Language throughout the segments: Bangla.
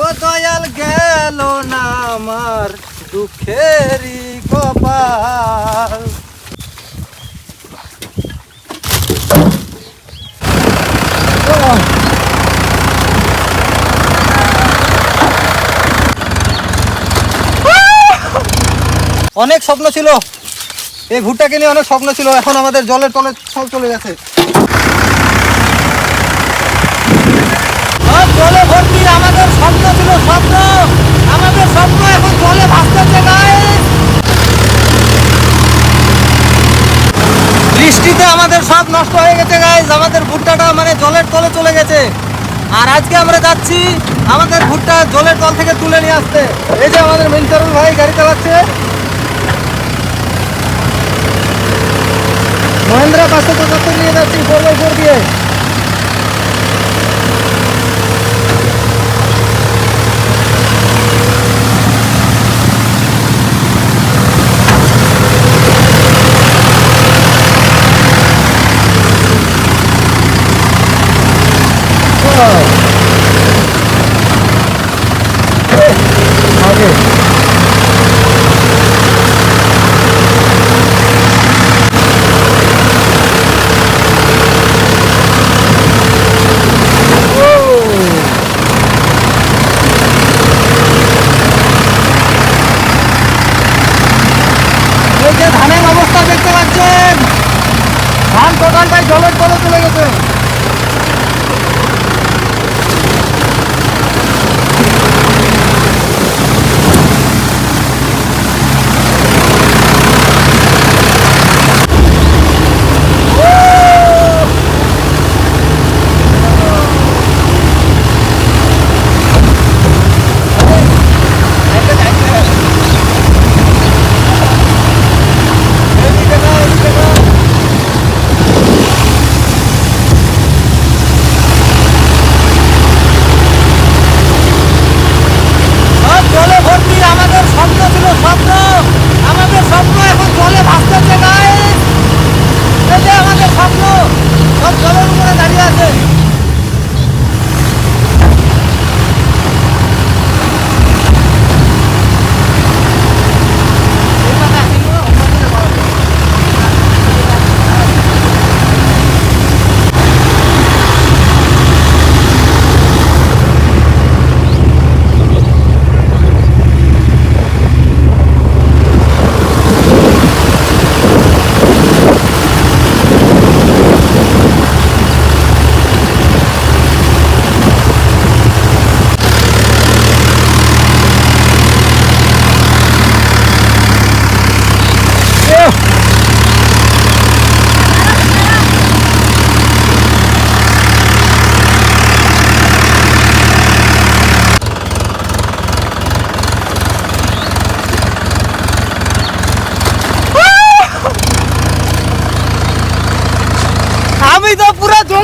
ও দয়াল গেল না আমার দুঃখেরই কপাল। অনেক স্বপ্ন ছিল। এই ভুট্টাকে নিয়ে অনেক স্বপ্ন ছিল। এখন আমাদের জলের তলে সব চলে গেছে সব জলে ভর্তি আমাদের স্বপ্ন, আমাদের স্বপ্ন এখন জলে ভাসতেছে গাইস বৃষ্টিতে আমাদের সব নষ্ট হয়ে গেছে গাইস আমাদের ভুট্টাটা মানে জলের তলে চলে গেছে। আর আজকে আমরা যাচ্ছি আমাদের ভুট্টা জলের তল থেকে তুলে নিয়ে আসতে। এই যে আমাদের মেনচারুল ভাই, গাড়ি চালাচ্ছে। মহেন্দ্রা পাঁচশো পঁচাত্তর নিয়ে যাচ্ছি ফোর বাই ফোর দিয়ে।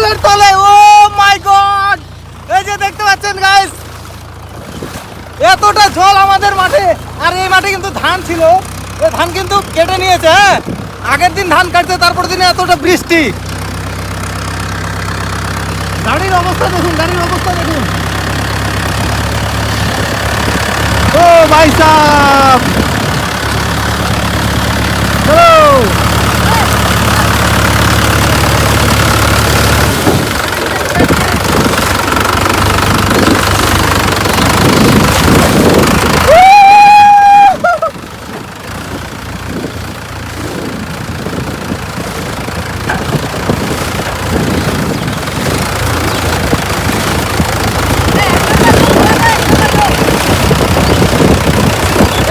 জলের তলে, ও মাই গড! এই যে দেখতে পাচ্ছেন গাইস এতটা জল আমাদের মাঠে, আর এই মাঠে কিন্তু ধান ছিল। এই ধান কিন্তু কেটে নিয়েছে হ্যাঁ? আগের দিন ধান কাটছে, তারপর দিনে এতটা বৃষ্টি। গাড়ির অবস্থা দেখুন, গাড়ির অবস্থা দেখুন। ও ভাই সাহ চলো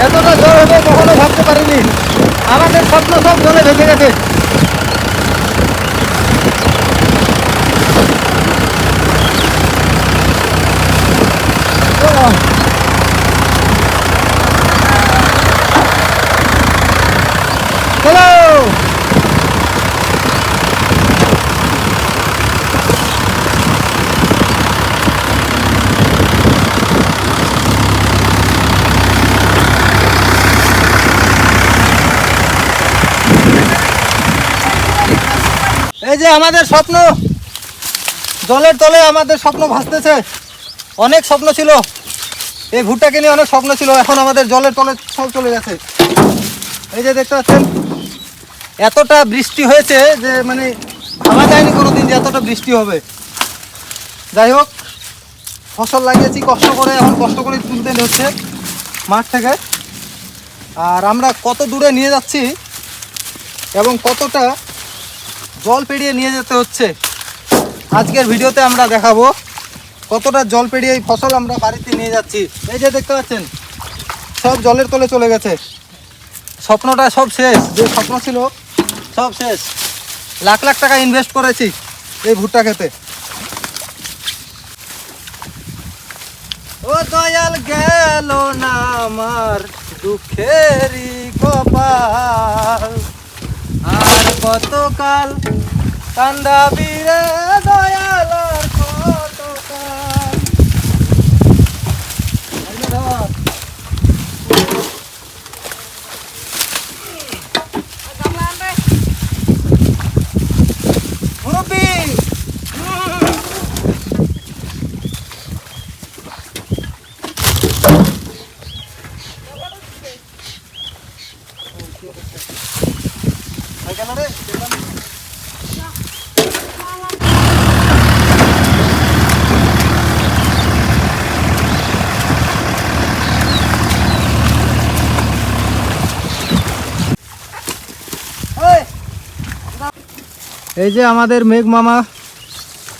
এতটা জল হবে কখনো ভাবতে পারিনি আমাদের স্বপ্ন সব জলে ভেসে গেছে চলো এই যে আমাদের স্বপ্ন জলের তলে আমাদের স্বপ্ন ভাসতেছে। অনেক স্বপ্ন ছিল। এই ভুট্টাকে নিয়ে অনেক স্বপ্ন ছিল। এখন আমাদের জলের তলে সব চলে গেছে। এই যে দেখতে পাচ্ছেন, এতটা বৃষ্টি হয়েছে যে মানে ভাবা যায়নি কোনোদিন যে এতটা বৃষ্টি হবে। যাই হোক, ফসল লাগিয়েছি, কষ্ট করে, এখন কষ্ট করে তুলতে হচ্ছে মাঠ থেকে। আর আমরা কত দূরে নিয়ে যাচ্ছি এবং কতটা জল পেরিয়ে নিয়ে যেতে হচ্ছে। আজকের ভিডিওতে আমরা দেখাবো কতটা জল পেরিয়ে এই ফসল আমরা বাড়িতে নিয়ে যাচ্ছি। এই যে দেখতে পাচ্ছেন, সব জলের তলে চলে গেছে। স্বপ্নটা সব শেষ, যে স্বপ্ন ছিল, সব শেষ। লাখ লাখ টাকা ইনভেস্ট করেছি এই ভুট্টা খেতে। ও দয়াল গেল না আমার দুঃখেরই কপাল। কতকাল কান্দাবি রে দয়াল আর কতকাল আইলে ধর। মুরব্বি ভাই কেন রে ওই এই যে আমাদের মেঘ মামা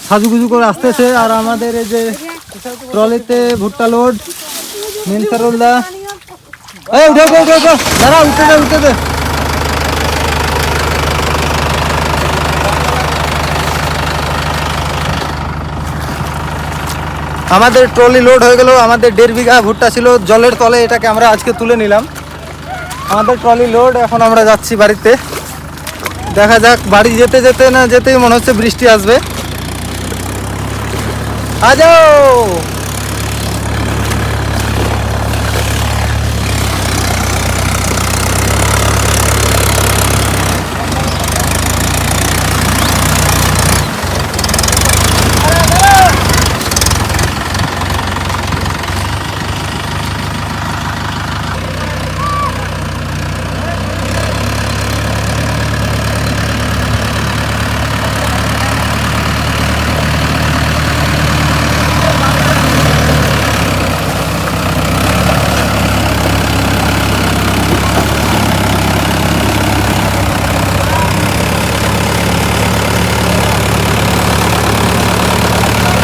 সাজুগুজু করে আসতেছে আর আমাদের এই যে ট্রলিতে ভুট্টা লোড মিনসারুল্লাহ এই উঠে উঠে উঠে, দাঁড়া, উঠে দে উঠে দে। আমাদের ট্রলি লোড হয়ে গেল, আমাদের দেড় বিঘা ভুট্টা ছিল, জলের তলে এটাকে আমরা আজকে তুলে নিলাম। আমাদের ট্রলি লোড, এখন আমরা যাচ্ছি বাড়িতে। দেখা যাক বাড়ি যেতে যেতে না যেতেই মনে হচ্ছে বৃষ্টি আসবে। আজাও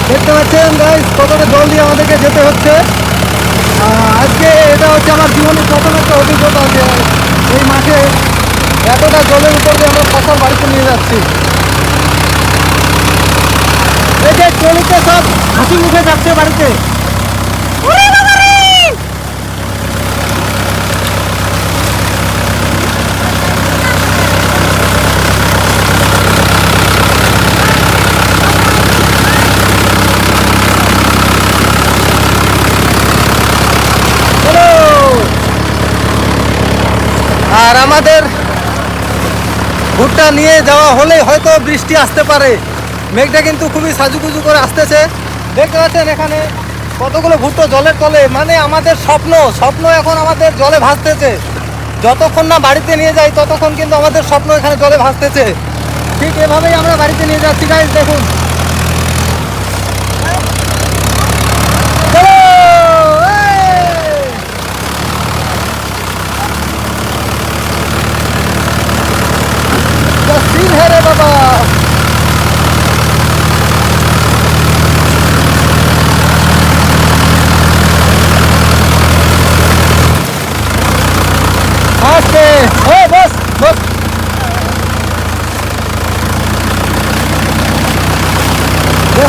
দেখতে পাচ্ছেন গাইস জল দিয়ে আমাদেরকে যেতে হচ্ছে। আজকে এটা হচ্ছে আমার জীবনের প্রথম একটা অভিজ্ঞতা যে এই মাঠে এতটা জলের উপর দিয়ে আমরা ফসল বাড়িতে নিয়ে যাচ্ছি। এই যে চলিতে সব হাসি মুখে যাচ্ছে বাড়িতে। আর আমাদের ভুট্টা নিয়ে যাওয়া হলে হয়তো বৃষ্টি আসতে পারে। মেঘটা কিন্তু খুবই সাজুগুজু করে আসতেছে। দেখতে পাচ্ছেন এখানে কতগুলো ভুট্টো জলের তলে। মানে আমাদের স্বপ্ন স্বপ্ন এখন আমাদের জলে ভাসতেছে। যতক্ষণ না বাড়িতে নিয়ে যাই, ততক্ষণ কিন্তু আমাদের স্বপ্ন এখানে জলে ভাসতেছে। ঠিক এভাবেই আমরা বাড়িতে নিয়ে যাচ্ছি গাইজ দেখুন।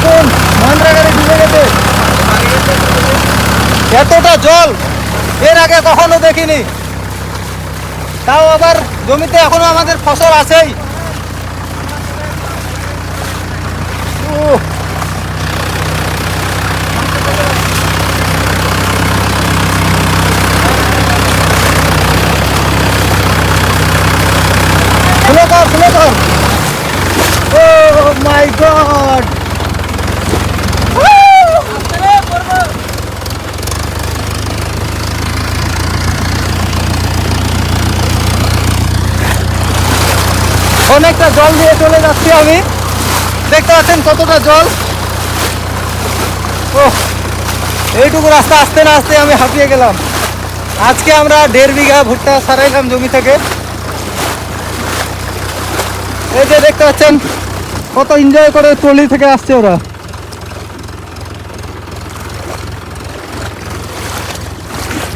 দেখুন মহেন্দ্রা গাড়ি ডুবে গেছে এতটা জল এর আগে কখনো দেখিনি তাও আবার জমিতে এখনও আমাদের ফসল আছেই। Slow কর, slow Oh my God! অনেকটা জল দিয়ে চলে যাচ্ছি আমি। দেখতে পাচ্ছেন কতটা জল? ও এইটুকু রাস্তা আসতে না আসতে আমি হাঁপিয়ে গেলাম। আজকে আমরা দেড় বিঘা ভুট্টা সারাইলাম জমি থেকে। এই যে দেখতে পাচ্ছেন কত এনজয় করে ট্রলি থেকে আসছে ওরা।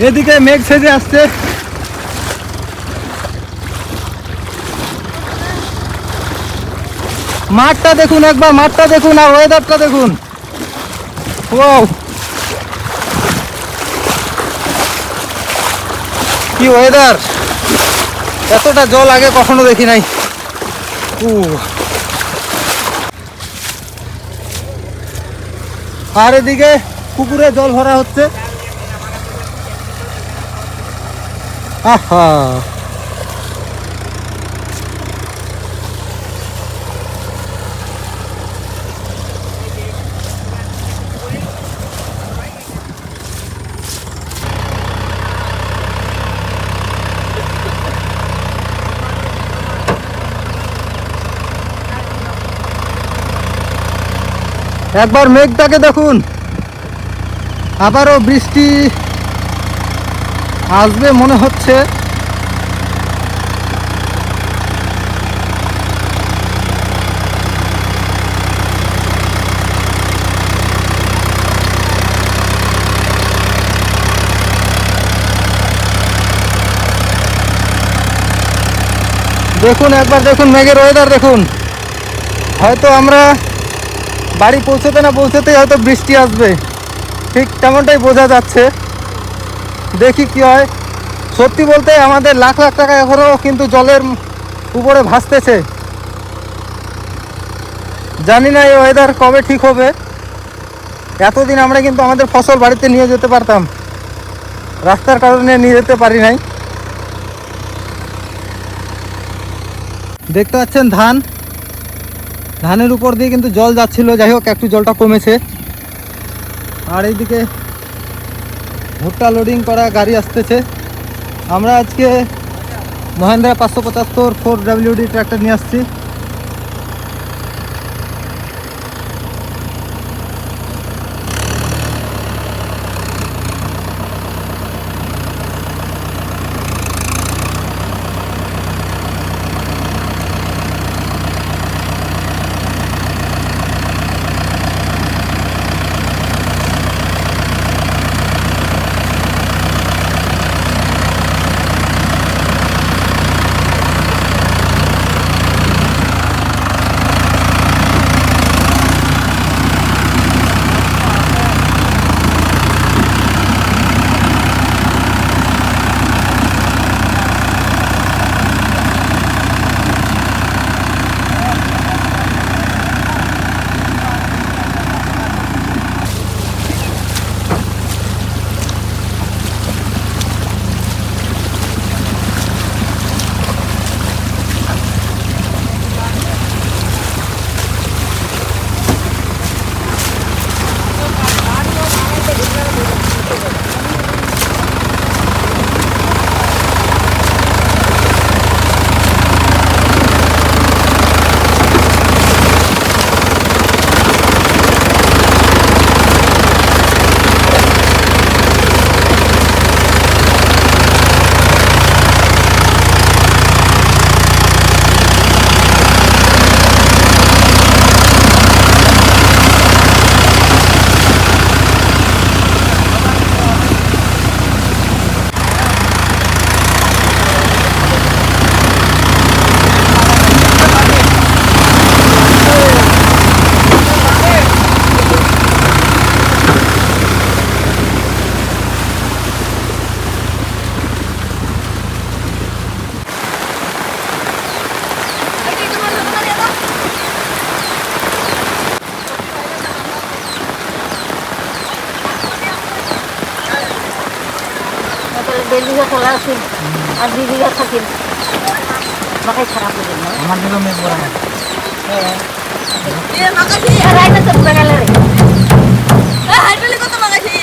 এদিকে মেঘ সেজে আসছে। মাঠটা দেখুন একবার, মাঠটা দেখুন আর ওয়েদারটা দেখুন। কি ওয়েদার এতটা জল আগে কখনো দেখি নাই। উ আর এদিকে পুকুরে জল ভরা হচ্ছে। আহা! একবার মেঘটাকে দেখুন। আবারও বৃষ্টি আসবে মনে হচ্ছে। দেখুন, একবার দেখুন, মেঘের ওয়েদার দেখুন। হয়তো আমরা বাড়ি পৌঁছতে না পৌঁছতেই হয়তো বৃষ্টি আসবে। ঠিক তেমনটাই বোঝা যাচ্ছে। দেখি কি হয়। সত্যি বলতে আমাদের লাখ লাখ টাকা এখনও কিন্তু জলের উপরে ভাসতেছে। জানি না এই ওয়েদার কবে ঠিক হবে। এতদিন আমরা কিন্তু আমাদের ফসল বাড়িতে নিয়ে যেতে পারতাম। রাস্তার কারণে নিয়ে যেতে পারি নাই। দেখতে পাচ্ছেন ধান। ধানের উপর দিয়ে কিন্তু জল যাচ্ছিল, যাই হোক, একটু জলটা কমেছে। আর এইদিকে ভুট্টা লোডিং করা গাড়ি আসতেছে। আমরা আজকে মহেন্দ্রা পাঁচশো পঁচাত্তর ফোর ডাব্লিউডি ট্র্যাক্টর নিয়ে আসছি। বিঘা খোলা আছে। আর দুই বিঘা থাকে মাথায় খারাপ হয়ে যাবে আমার জন্য মেঘ পড়ে না হ্যাঁ রাইনা তো গেলে রে হাইড্রোলিক কত লাগাইছে